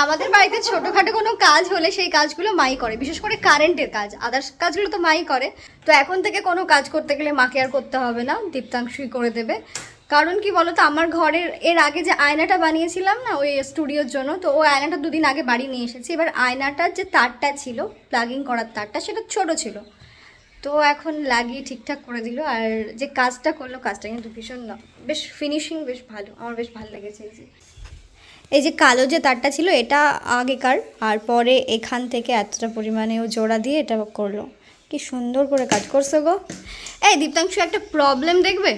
আমাদের বাড়িতে ছোটখাটো কোনো কাজ হলে সেই কাজগুলো মাই করে, বিশেষ করে কারেন্টের কাজ। আদার্স কাজগুলো তো মাই করে। তো এখন থেকে কোনো কাজ করতে গেলে মাকে আর করতে হবে না, দীপ্তাংশুই করে দেবে। কারণ কি বলতো, আমার ঘরের, এর আগে যে আয়নাটা বানিয়েছিলাম না, ওই স্টুডিওর জন্য, তো ওই আয়নাটা দুদিন আগে বাড়ি নিয়ে এসেছি। এবার আয়নাটার যে তারটা ছিল প্লাগিং করার তারটা, সেটা ছোট ছিল। তো এখন লাগিয়ে ঠিকঠাক করে দিল, আর যে কাজটা করল, কাজটা কিন্তু ভীষণ, বেশ ফিনিশিং বেশ ভালো, আমার বেশ ভালো লেগেছে এই যে কালো যে তারটা ছিল এটা আগেকার। আর পরে এখান থেকে এতটা পরিমাণে ও জোড়া দিয়ে এটা করল। কি সুন্দর করে কাজ করছ গো। এই দীপ্তাংশু একটা প্রবলেম দেখবে?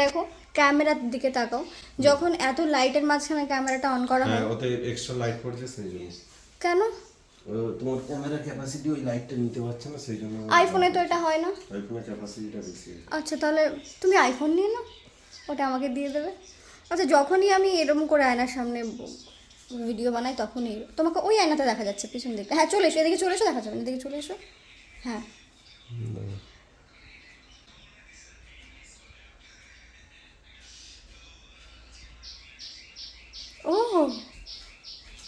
দেখো ক্যামেরার দিকে তাকাও। যখন এত লাইটের মাঝখানে ক্যামেরাটা অন করা হয়। হ্যাঁ ওতে এক্সট্রা লাইট পড়ছে সেই জন্য। কেন? তোমার ক্যামেরা ক্যাপাসিটি ওই লাইটটা নিতে পারছে না সেই জন্য। আইফোনে তো এটা হয় না। আইফোনের ক্যাপাসিটিটা বেশি। আচ্ছা তাহলে তুমি আইফোন নিয়ে নাও। ওটা আমাকে দিয়ে দেবে। আচ্ছা যখনই আমি এরকম করে আয়নার সামনে ভিডিও বানাই তখনই তোমাকে ওই আয়নাতে দেখা যাচ্ছে পিছন দিকে হ্যাঁ চলে এসো এদিকে চলে এসো দেখা যাবে এদিকে চলে এসো। হ্যাঁ। ও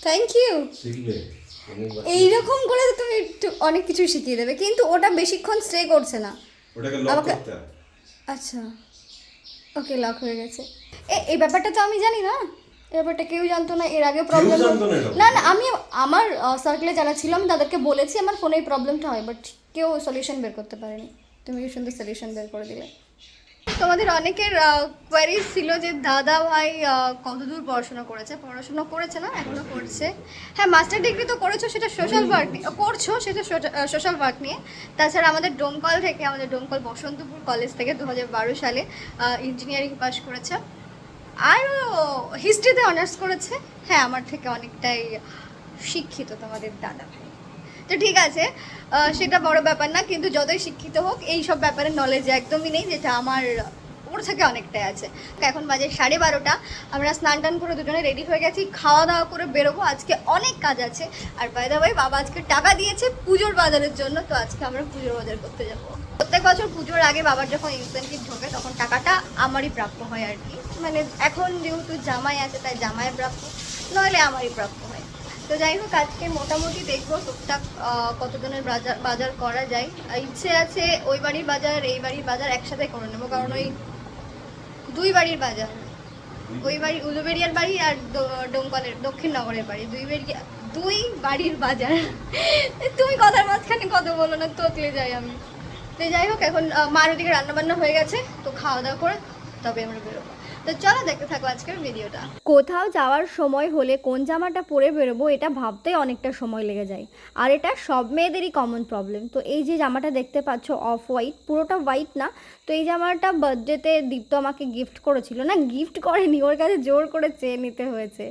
থ্যাংক ইউ এইরকম করে তুমি একটু অনেক কিছু শিখিয়ে দেবে কিন্তু ওটা বেশিক্ষণ স্টে করছে না। ওটাকে লক করতে আচ্ছা। ওকে লক হয়ে গেছে। এ এই ব্যাপারটা তো আমি জানি না। এই ব্যাপারটা কেউ জানতো না এর আগে প্রবলেম না না আমি আমার সার্কেলে যারা ছিল আমি তাদেরকে বলেছি আমার ফোনে এই প্রবলেমটা হয় বাট কেউ সলিউশন বের করতে পারেনি। তুমি কি সুন্দর সলিউশন বের করে দিলে। তোমাদের অনেকের কোয়ারিজ ছিল যে দাদা ভাই কতদূর পড়াশোনা করেছে? পড়াশোনা করেছে না, এখনও করছে। হ্যাঁ মাস্টার ডিগ্রি তো করেছ, সেটা সোশ্যাল ওয়ার্ক নিয়ে, করছ, সেটা সোশ্যাল ওয়ার্ক নিয়ে। তাছাড়া আমাদের ডোমকল থেকে, আমাদের ডোমকল বসন্তপুর কলেজ থেকে দু বারো সালে ইঞ্জিনিয়ারিং পাশ করেছে। আর হিস্ট্রিতে অনার্স করেছে। হ্যাঁ আমার থেকে অনেকটাই শিক্ষিত তোমাদের দাদা ভাই। তো ঠিক আছে সেটা বড় ব্যাপার না, কিন্তু যতই শিক্ষিত হোক, এই সব ব্যাপারে নলেজ একদমই নেই, যেটা আমার ওর থেকে অনেকটাই আছে। এখন বাজে সাড়ে বারোটা, আমরা স্নান টান করে দুজনে রেডি হয়ে গেছি, খাওয়া দাওয়া করে বেরোবো, আজকে অনেক কাজ আছে। আর বাইদা ভাই বাবা আজকে টাকা দিয়েছে পুজোর বাজারের জন্য, তো আজকে আমরা পুজোর বাজার করতে যাব। প্রত্যেক বছর পুজোর আগে বাবার যখন ইনসেন্টিভ ঢোকে, তখন টাকাটা আমারই প্রাপ্য হয় আর কি। মানে এখন যেহেতু জামাই আছে, তাই জামাই প্রাপ্য, নইলে আমারই প্রাপ্য। তো যাই হোক, আজকে মোটামুটি দেখব টুকটাক কতজনের বাজার বাজার করা যায়। ইচ্ছে আছে ওই বাড়ির বাজার, এই বাড়ির বাজার একসাথে করে নেব, কারণ ওই দুই বাড়ির বাজার। ওই বাড়ি উলুবেরিয়ার বাড়ি আর ডোমকলের, দক্ষিণ নগরের বাড়ি। দুই বেরিয়া দুই বাড়ির বাজার। তুমি কথার মাঝখানে কত বলো না, তোতলে যাই আমি। তো যাই হোক, এখন মার ওদিকে রান্নাবান্না হয়ে গেছে, তো খাওয়া দাওয়া করে তবে আমরা বেরোবো। তো চলো দেখতে থাকো আজকের ভিডিওটা। কোথাও যাওয়ার সময় হলে কোন জামাটা পরে বেরোবো, এটা ভাবতে অনেকটা সময় লেগে যায়। আর এটা সব মেয়েদেরই কমন প্রবলেম তো এই যে জামাটা দেখতে পাচ্ছ অফ হোয়াইট পুরোটা হোয়াইট না তো এই জামাটা বার্থডেতে দীপ্ত আমাকে গিফট করেছিল। না গিফট করেনি, ওর কাছে জোর করে চেয়ে নিতে হয়েছে।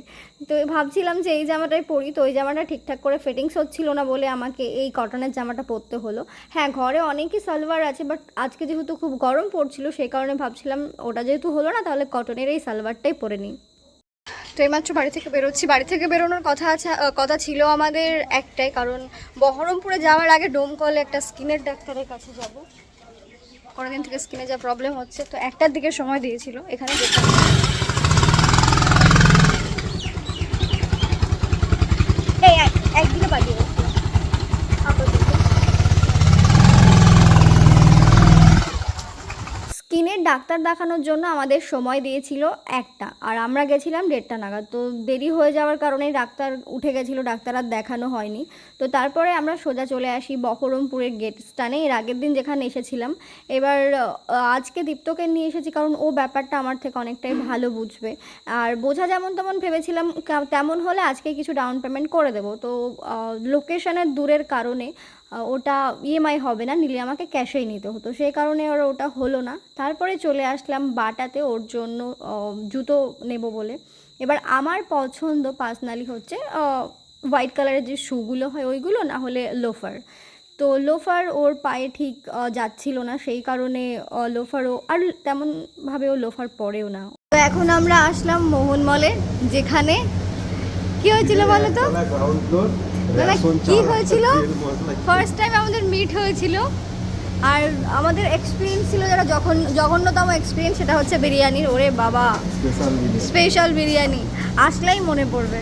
তো ভাবছিলাম যে এই জামাটাই পরি, তো ওই জামাটা ঠিকঠাক করে ফিটিংস হচ্ছিল না বলে আমাকে এই কটনের জামাটা পরতে হলো। হ্যাঁ ঘরে অনেকই সালোয়ার আছে বাট আজকে যেহেতু খুব গরম পড়ছিল, সেই কারণে ভাবছিলাম ওটা যেহেতু হলো না, তাহলে কটনের এই সালোয়ারটাই পরে নিই। তো এইমাত্র বাড়ি থেকে বেরোচ্ছি। বাড়ি থেকে বেরোনোর কথা আছে কথা ছিল আমাদের একটাই, কারণ বহরমপুরে যাওয়ার আগে ডোমকলে একটা স্কিনের ডাক্তারের কাছে যাব। কতদিন থেকে স্কিনে যা প্রবলেম হচ্ছে, তো একটার দিকে সময় দিয়েছিল, এখানে যেতে একদিকে পাঠিয়ে দাও। আপাতত। স্কিনের ডাক্তার দেখানোর জন্য আমাদের সময় দিয়েছিল একটা, আর আমরা গেছিলাম দেড়টা নাগাদ। তো দেরি হয়ে যাওয়ার কারণে ডাক্তার উঠে গেছিল, ডাক্তার আর দেখানো হয়নি। তো তারপরে আমরা সোজা চলে আসি বহরমপুরের গেট স্টানে এর আগের দিন যেখানে এসেছিলাম, এবার আজকে দীপ্তকে নিয়ে এসেছি কারণ ও ব্যাপারটা আমার থেকে অনেকটাই ভালো বুঝবে। আর বোঝা যেমন তেমন ভেবেছিলাম তেমন হলে আজকে কিছু ডাউন পেমেন্ট করে দেবো। তো লোকেশনের দূরের কারণে ওটা ইএমআই হবে না, নিলে আমাকে ক্যাশেই নিতে হতো। সেই কারণে ওর ওটা হলো না। তারপরে চলে আসলাম বাটাতে, ওর জন্য জুতো নেব বলে। এবার আমার পছন্দ পার্সোনালি হচ্ছে হোয়াইট কালারের যে শুগুলো হয়, ওইগুলো না হলে লোফার তো লোফার ওর পায়ে ঠিক যাচ্ছিল না, সেই কারণে লোফারও আর তেমনভাবে ও লোফার পরেও না। তো এখন আমরা আসলাম মোহন মলে যেখানে কি হয়েছিল বলো তো? দাদা কি হয়েছিল? ফার্স্ট টাইম আমাদের মিট হয়েছিল। আর আমাদের এক্সপিরিয়েন্স ছিল যারা যখন জঘন্যতম এক্সপিরিয়েন্স সেটা হচ্ছে বিরিয়ানির। ওরে বাবা। স্পেশাল বিরিয়ানি। আসলেই মনে পড়বে।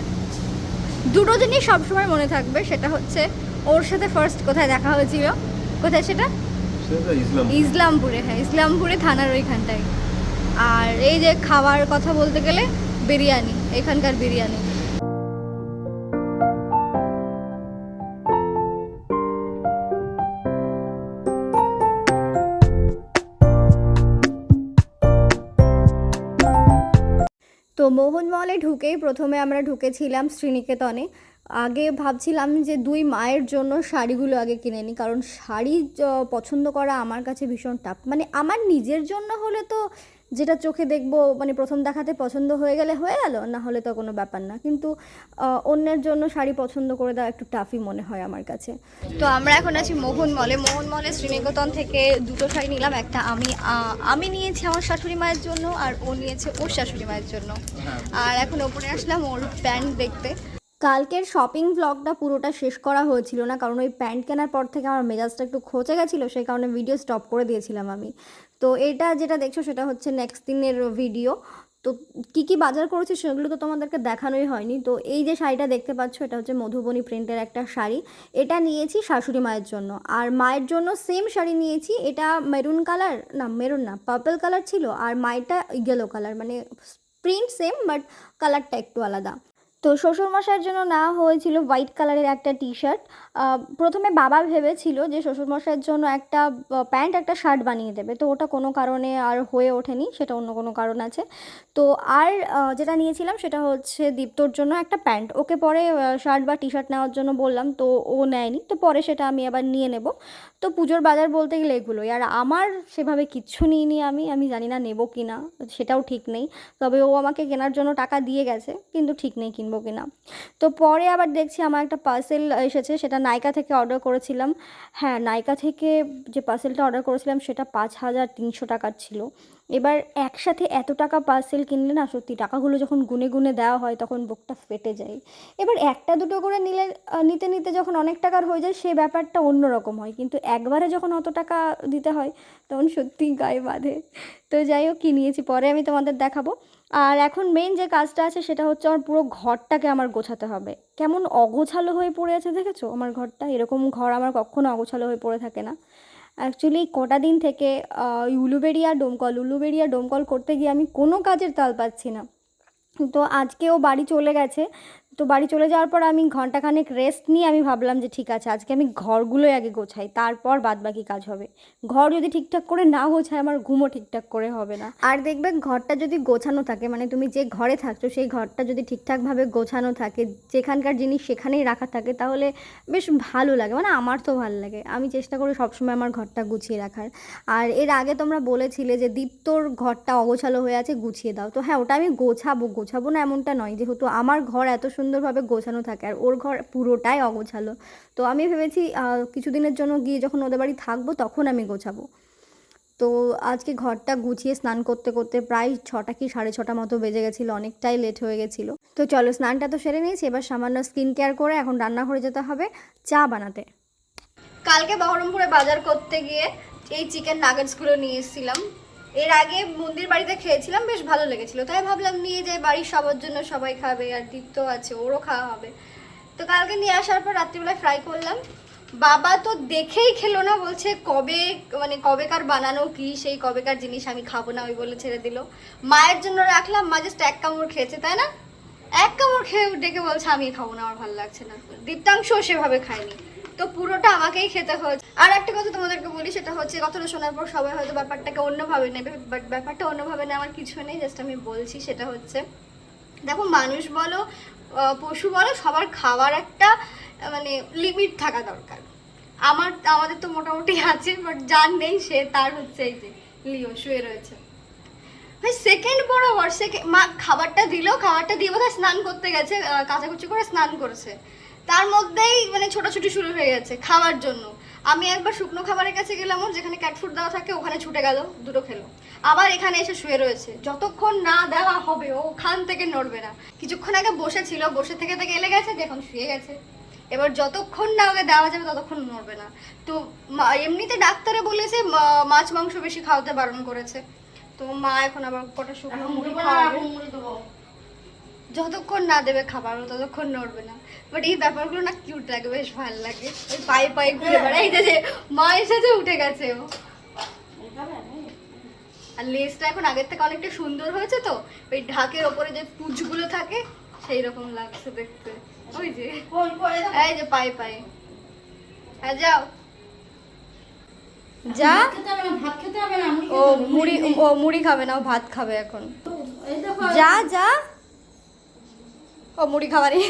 দুটো জিনিস সবসময় মনে থাকবে সেটা হচ্ছে ওর সাথে ফার্স্ট কোথায় দেখা হয়েছিল? কোথায় সেটা? সেটা ইসলামপুরে। হ্যাঁ ইসলামপুরে থানার ওইখানটায়। আর এই যে খাওয়ার কথা বলতে গেলে বিরিয়ানি এখানকার বিরিয়ানি। তো মোহন মোহনমহলে ঢুকেই প্রথমে আমরা ঢুকেছিলাম শ্রীনিকেতনে। আগে ভাবছিলাম যে দুই মায়ের জন্য শাড়িগুলো আগে কিনে নিই, কারণ শাড়ি পছন্দ করা আমার কাছে ভীষণ টাফ মানে আমার নিজের জন্য হলে তো যেটা চোখে দেখব মানে প্রথম দেখাতে পছন্দ হয়ে গেলে হয়ে গেল না হলে তো কোনো ব্যাপার না। কিন্তু অন্যের জন্য শাড়ি পছন্দ করে দেওয়া একটু টাফই মনে হয় আমার কাছে। তো আমরা এখন আছি মোহন মলে। মোহন মলে শ্রীনিকেতন থেকে দুটো শাড়ি নিলাম। একটা আমি আমি নিয়েছি আমার শাশুড়ি মায়ের জন্য আর ও নিয়েছে ওর শাশুড়ি মায়ের জন্য। আর এখন ওপরে আসলাম ওর প্যান্ট দেখতে। কালকের শপিং ব্লগটা পুরোটা শেষ করা হয়েছিল না কারণ ওই প্যান্ট কেনার পর থেকে আমার মেজাজটা একটু খোঁচে গেছিল সেই কারণে ভিডিও স্টপ করে দিয়েছিলাম আমি। তো এটা যেটা দেখছ সেটা হচ্ছে নেক্সট দিনের ভিডিও তো কী কী বাজার করেছি সেগুলো তো তোমাদেরকে দেখানোই হয়নি। তো এই যে শাড়িটা দেখতে পাচ্ছ, এটা হচ্ছে মধুবনী প্রিন্টের একটা শাড়ি। এটা নিয়েছি শাশুড়ি মায়ের জন্য। আর মায়ের জন্য সেম শাড়ি নিয়েছি, এটা মেরুন কালার না মেরুন না পার্পল কালার ছিল। আর মায়েরটা ইয়েলো কালার মানে প্রিন্ট সেম বাট কালারটা একটু আলাদা। তো শ্বশুরমশাইয়ের জন্য নেওয়া হয়েছিল হোয়াইট কালারের একটা টি শার্ট প্রথমে বাবা ভেবেছিল যে শ্বশুরমশাইয়ের জন্য একটা প্যান্ট, একটা শার্ট বানিয়ে দেবে। তো ওটা কোনো কারণে আর হয়ে ওঠেনি, সেটা অন্য কোনো কারণ আছে। তো আর যেটা নিয়েছিলাম সেটা হচ্ছে দীপ্তর জন্য একটা প্যান্ট। ওকে পরে শার্ট বা টি শার্ট নেওয়ার জন্য বললাম, তো ও নেয়নি। তো পরে সেটা আমি আবার নিয়ে নেব। তো পুজোর বাজার বলতে গেলে এগুলোই। আর আমার সেভাবে কিচ্ছু নিইনি আমি আমি জানি না নেব কি না, সেটাও ঠিক নেই। তবে ও আমাকে কেনার জন্য টাকা দিয়ে গেছে, কিন্তু ঠিক নেই কিনবো কি না। তো পরে আবার দেখছি আমার একটা পার্সেল এসেছে, সেটা নাইকা থেকে অর্ডার করেছিলাম। হ্যাঁ নাইকা থেকে যে পার্সেলটা অর্ডার করেছিলাম, সেটা পাঁচ হাজার তিনশো টাকার ছিল। এবার একসাথে এত টাকা পার্সেল কিনলে না সত্যি টাকাগুলো যখন গুনে গুনে দেওয়া হয় তখন বুকটা ফেটে যায়। এবার একটা দুটো করে নিলে নিতে নিতে যখন অনেক টাকার হয়ে যায় সে ব্যাপারটা অন্যরকম হয়। কিন্তু একবারে যখন অত টাকা দিতে হয় তখন সত্যিই গায়ে বাঁধে। তো যাই হোক, কী নিয়েছি পরে আমি তোমাদের দেখাবো। আর এখন মেন যে কাজটা আছে সেটা হচ্ছে আমার পুরো ঘরটাকে আমার গোছাতে হবে। কেমন অগোছালো হয়ে পড়ে আছে দেখেছ? আমার ঘরটা এরকম ঘর আমার কখনো অগোছালো হয়ে পড়ে থাকে না। অ্যাকচুয়ালি কটা দিন থেকে উলুবেড়িয়া ডোমকল উলুবেড়িয়া ডোমকল করতে গিয়ে আমি কোনো কাজের তাল পাচ্ছি না। তো আজকে ও বাড়ি চলে গেছে তো বাড়ি চলে যাওয়ার পর আমি ঘন্টাখানেক রেস্ট নিয়ে আমি ভাবলাম যে ঠিক আছে, আজকে আমি ঘরগুলোই আগে গোছাই, তারপর বাদ বাকি কাজ হবে। ঘর যদি ঠিকঠাক করে না গোছায় আমার ঘুমও ঠিকঠাক করে হবে না। আর দেখবে ঘরটা যদি গোছানো থাকে মানে তুমি যে ঘরে থাকছো, সেই ঘরটা যদি ঠিকঠাকভাবে গোছানো থাকে, যেখানকার জিনিস সেখানেই রাখা থাকে, তাহলে বেশ ভালো লাগে মানে আমার তো ভালো লাগে। আমি চেষ্টা করি সবসময় আমার ঘরটা গুছিয়ে রাখার। আর এর আগে তোমরা বলেছিলে যে দীপ্তর ঘরটা অগোছালো হয়ে আছে, গুছিয়ে দাও। তো হ্যাঁ ওটা আমি গোছাবো গোছাবো না এমনটা নয়, যেহেতু আমার ঘর এত সুন্দরভাবে গোছানো থাকে আর ওর ঘর পুরোটাই অগোছালো। তো আমি ভেবেছি কিছুদিনের জন্য গিয়ে যখন ওদের বাড়ি থাকব তখন আমি গোছাবো। তো আজকে ঘরটা গুছিয়ে স্নান করতে করতে প্রায় ছটা কি সাড়ে ছটা মতো বেজে গেছিল, অনেকটাই লেট হয়ে গেছিল। তো চলো স্নানটা তো সেরে নিয়েছি, এবার সামান্য স্কিন কেয়ার করে এখন রান্নাঘরে যেতে হবে চা বানাতে। কালকে বহরমপুরে বাজার করতে গিয়ে এই চিকেন নাগেটসগুলো নিয়ে এসেছিলাম। এর আগে মন্দির বাড়িতে খেয়েছিলাম, বেশ ভালো লেগেছিল। তাই ভাবলাম নিয়ে যাই, বাড়ির সবার জন্য সবাই খাবে আর দীপ্ত আছে, ওরও খাওয়া হবে। তো কালকে নিয়ে আসার পর রাত্রিবেলায় ফ্রাই করলাম। বাবা তো দেখেই খেলো না, বলছে কবে মানে কবেকার বানানো কি, সেই কবেকার জিনিস আমি খাব না, ওই বলে ছেড়ে দিল। মায়ের জন্য রাখলাম, মা জাস্ট এক কামড় খেয়েছে, তাই না? এক কামড় খেয়ে ডেকে বলছে আমি খাব না, আমার ভালো লাগছে না। দীপ্তাংশও সেভাবে খায়নি। তো পুরোটা আমাকেই খেতে হয়েছে। আর একটা কথা তোমাদেরকে বলি, সেটা হচ্ছে কথাটা শোনার পর সবাই হয়তো ব্যাপারটাকে অন্যভাবে নেবে বাট ব্যাপারটা অন্যভাবে নেওয়ার কিছু নেই জাস্ট আমি বলছি সেটা হচ্ছে, দেখো মানুষ বলো পশু বলো, সবার খাওয়ার একটা মানে লিমিট থাকা দরকার। আমার, আমাদের তো মোটামুটি আছে বাট যার নেই সে, তার হচ্ছে এই যে লিও, শুয়ে রয়েছে। ভাই সেকেন্ড বরাবর সেকেন্ড মা খাবারটা দিল, খাবারটা দিয়ে বোধহয় স্নান করতে গেছে কাচাকুচি করে স্নান করেছে। তার মধ্যেই মানে ছোটাছুটি শুরু হয়ে গেছে খাওয়ার জন্য। আমি একবার শুকনো খাবারের কাছে গেলাম যেখানে ক্যাট ফুড দেওয়া থাকে ওখানে ছুটে গেল দুটো খেলো। আবার এখানে এসে শুয়ে রয়েছে। যতক্ষণ না দেওয়া হবে ও ওখান থেকে নড়বে না। কিছুক্ষণ আগে বসেছিল বসে থেকে থেকে এলে গেছে যে এখন শুয়ে গেছে। এবার যতক্ষণ না ওকে দেওয়া যাবে ততক্ষণ নড়বে না। তো এমনিতে ডাক্তারে বলেছে মাছ মাংস বেশি খাওয়াতে বারণ করেছে। তো মা এখন আবার কটা শুকনো মুড়ি খাওয়াবে? যতক্ষণ না দেবে খাবার ততক্ষণ নড়বে না। বাট এই ব্যাপারগুলো না কিউট লাগে বেশ ভালো লাগে। ওই পায়ে পায়ে ঘুরে বেড়ায় এই যে মা এসেছে উঠে গেছে ও। আর লেজটা এখন আগের থেকে অনেকটা সুন্দর হয়েছে তো ওই ঢাকের ওপরে যে পুঁজগুলো থাকে সেই রকম লাগছে দেখতে। ওই যে এই যে পায়ে পায়ে। হ্যাঁ যাও। যা। ভাত খেতে হবে না ও মুড়ি ও মুড়ি খাবে না ও ভাত খাবে এখন। যা যা। ও মুড়ি খাবারই।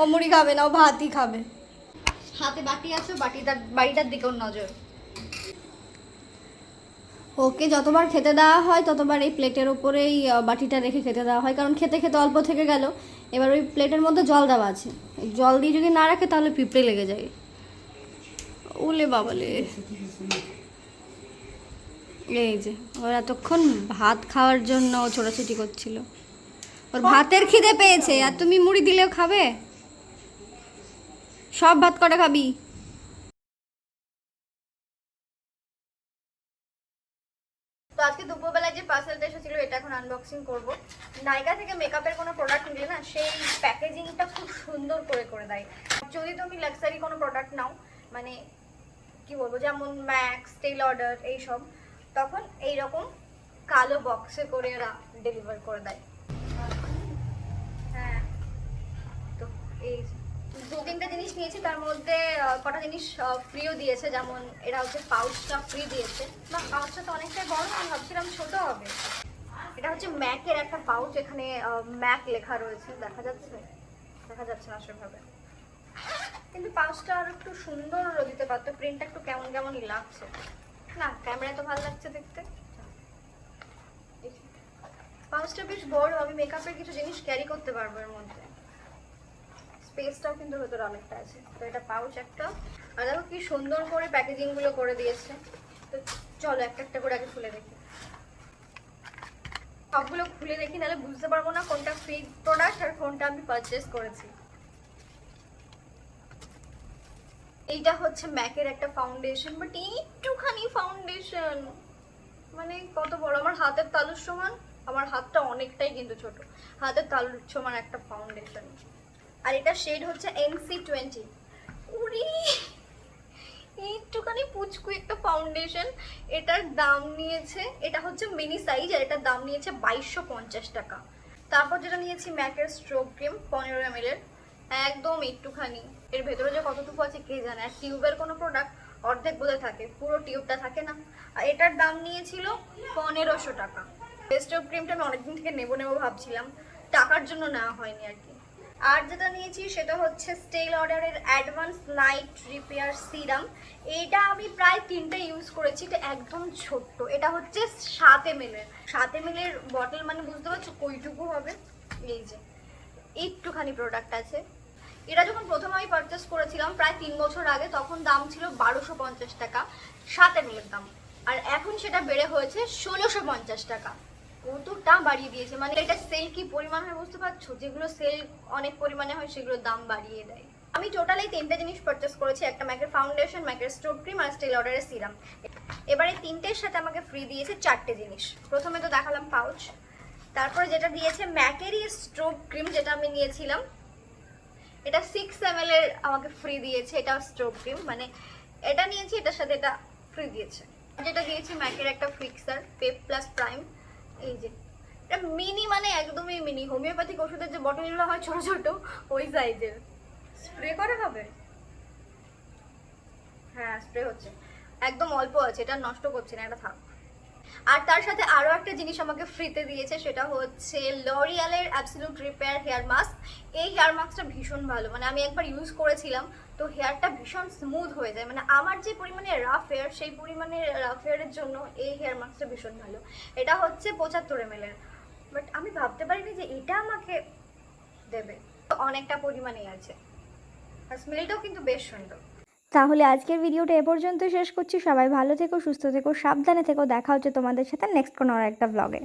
ও মুড়ি খাবে না ও ভাতই খাবে। হাতে বাটি আছে বাটিটার বাড়িটার দিকে ওর নজর। ওকে যতবার খেতে দেওয়া হয় ততবার এই প্লেটের ওপরেই বাটিটা রেখে খেতে দেওয়া হয়। কারণ খেতে খেতে অল্প থেকে গেল। এবার ওই প্লেটের মধ্যে জল দেওয়া আছে। জল দিয়ে যদি না রাখে তাহলে পিঁপড়ে লেগে যায়। ওলে বাবালে। এই যে ওর এতক্ষণ ভাত খাওয়ার জন্য ছোটাছুটি করছিল। ওর ভাতের খিদে পেয়েছে। আর তুমি মুড়ি দিলেও খাবে? সব ভাত কটা খাবি? তো আজকে দুপুরবেলায় যে পার্সেলটা এসেছিল, এটা এখন আনবক্সিং করব। নাইকা থেকে মেকআপের কোনো প্রোডাক্ট নিলে না, সেই প্যাকেজিংটা খুব সুন্দর করে করে দেয়। যদি তুমি লাক্সারি কোনো প্রোডাক্ট নাও মানে কি বলব, যেমন ম্যাক্স টেল অর্ডার এইসব, তখন এই রকম কালো বক্সে করে এরা ডেলিভার করে দেয় হ্যাঁ তো এই দু তিনটা জিনিস নিয়েছি, তার মধ্যে কটা জিনিস ফ্রিও দিয়েছে, যেমন এরা হচ্ছে পাউচটা ফ্রি দিয়েছে। বা পাউচটা তো অনেকটাই বড়, আমি ভাবছিলাম ছোট হবে। এটা হচ্ছে ম্যাকের একটা পাউচ এখানে ম্যাক লেখা রয়েছে, দেখা যাচ্ছে? দেখা যাচ্ছে না সেভাবে। কিন্তু পাউচটা আর একটু সুন্দর দিতে পারতো প্রিন্টটা একটু কেমন কেমনই লাগছে। না ক্যামেরায় তো ভালো লাগছে দেখতে। পাউচটা বেশ বড়, আমি মেকআপের কিছু জিনিস ক্যারি করতে পারব এর মধ্যে। স্পেসটাও কিন্তু ভেতরে অনেকটা আছে। তো এটা পাউচ একটা। আর দেখো কি সুন্দর করে প্যাকেজিংগুলো করে দিয়েছে। তো চলো একটা একটা করে আগে খুলে দেখি। সবগুলো খুলে দেখি, নাহলে বুঝতে পারব না কোনটা ফ্রি প্রোডাক্ট আর কোনটা আমি পারচেস করেছি। এইটা হচ্ছে ম্যাকের একটা ফাউন্ডেশন বাট একটুখানি ফাউন্ডেশন মানে কত বড়, আমার হাতের তালুর সমান, আমার হাতটা অনেকটাই কিন্তু ছোট। হাতের তালুর সমান একটা ফাউন্ডেশন আর এটা শেড হচ্ছে এনসি টোয়েন্টি উরি, একটুখানি পুচকু একটা ফাউন্ডেশন এটার দাম নিয়েছে, এটা হচ্ছে মিনি সাইজ আর এটার দাম নিয়েছে বাইশশো পঞ্চাশ টাকা। তারপর যেটা নিয়েছি, ম্যাকের স্ট্রোক ক্রিম পনেরো এম এর। একদম একটুখানি। এর ভেতরে যে কতটুকু আছে কে জানে? আর টিউবের কোনো প্রোডাক্ট অর্ধেক বোধহয় থাকে, পুরো টিউবটা থাকে না। আর এটার দাম নিয়েছিল পনেরোশো টাকা। স্ট্রোক ক্রিমটা আমি অনেকদিন থেকে নেব নেব ভাবছিলাম। টাকার জন্য নেওয়া হয়নি আর কি। আর যেটা নিয়েছি সেটা হচ্ছে স্টেল অর্ডারের অ্যাডভান্স নাইট রিপেয়ার সিরাম এটা আমি প্রায় তিনটে ইউজ করেছি, এটা একদম ছোট্ট। এটা হচ্ছে সাত এম এর। সাত এম এর বটল মানে বুঝতে পারছ কইটুকু হবে? এই যে, একটুখানি প্রোডাক্ট আছে। এটা যখন প্রথম আমি পারচেস করেছিলাম প্রায় তিন বছর আগে, তখন দাম ছিল বারোশো পঞ্চাশ টাকা, সাত এম এর দাম। আর এখন সেটা বেড়ে হয়েছে ষোলোশো পঞ্চাশ টাকা। কতটা বাড়িয়ে দিয়েছে? মানে এটা সেল কি পরিমাণ হয় বুঝতে পারছ? যেগুলো সেল অনেক পরিমাণে হয়, সেগুলোর দাম বাড়িয়ে দেয়। আমি টোটাল এই তিনটে জিনিস পারচেস করেছি, একটা ম্যাকের ফাউন্ডেশন ম্যাকের স্টোভ ক্রিম আর স্টিল অর্ডারের সিরাম এবারে তিনটের সাথে আমাকে ফ্রি দিয়েছে চারটে জিনিস। প্রথমে তো দেখালাম পাউচ তারপরে যেটা দিয়েছে ম্যাকেরই স্ট্রোব ক্রিম যেটা আমি নিয়েছিলাম, এটা সিক্স এম এর আমাকে ফ্রি দিয়েছে এটা স্ট্রোব ক্রিম মানে এটা নিয়েছি, এটার সাথে এটা ফ্রি দিয়েছে। যেটা দিয়েছি ম্যাকের একটা ফিক্সার পেপ প্লাস প্রাইম এই যে এটা মিনি মানে একদমই মিনি হোমিওপ্যাথিক ওষুধের যে বটলগুলো হয় ছোট ছোট ওই সাইজের স্প্রে করা হবে? হ্যাঁ স্প্রে হচ্ছে। একদম অল্প আছে এটা নষ্ট করছে না এটা থাক। আর তার সাথে আরও একটা জিনিস আমাকে ফ্রিতে দিয়েছে, সেটা হচ্ছে লরিয়ালের অ্যাবসলিউট রিপেয়ার হেয়ার মাস্ক এই হেয়ার মাস্কটা ভীষণ ভালো মানে আমি একবার ইউজ করেছিলাম, তো হেয়ারটা ভীষণ স্মুথ হয়ে যায়। মানে আমার যে পরিমাণে রাফ হেয়ার সেই পরিমাণে রাফ হেয়ারের জন্য এই হেয়ার মাস্কটা ভীষণ ভালো। এটা হচ্ছে পঁচাত্তর এম এর। বাট আমি ভাবতে পারিনি যে এটা আমাকে দেবে। অনেকটা পরিমাণেই আছে। আর স্মেলটাও কিন্তু বেশ সুন্দর। তাহলে আজকের ভিডিওটা এ পর্যন্ত শেষ করছি। সবাই ভালো থেকো, সুস্থ থেকো, সাবধানে থেকো। দেখা হচ্ছে তোমাদের সাথে নেক্সট কোনো আর একটা ব্লগে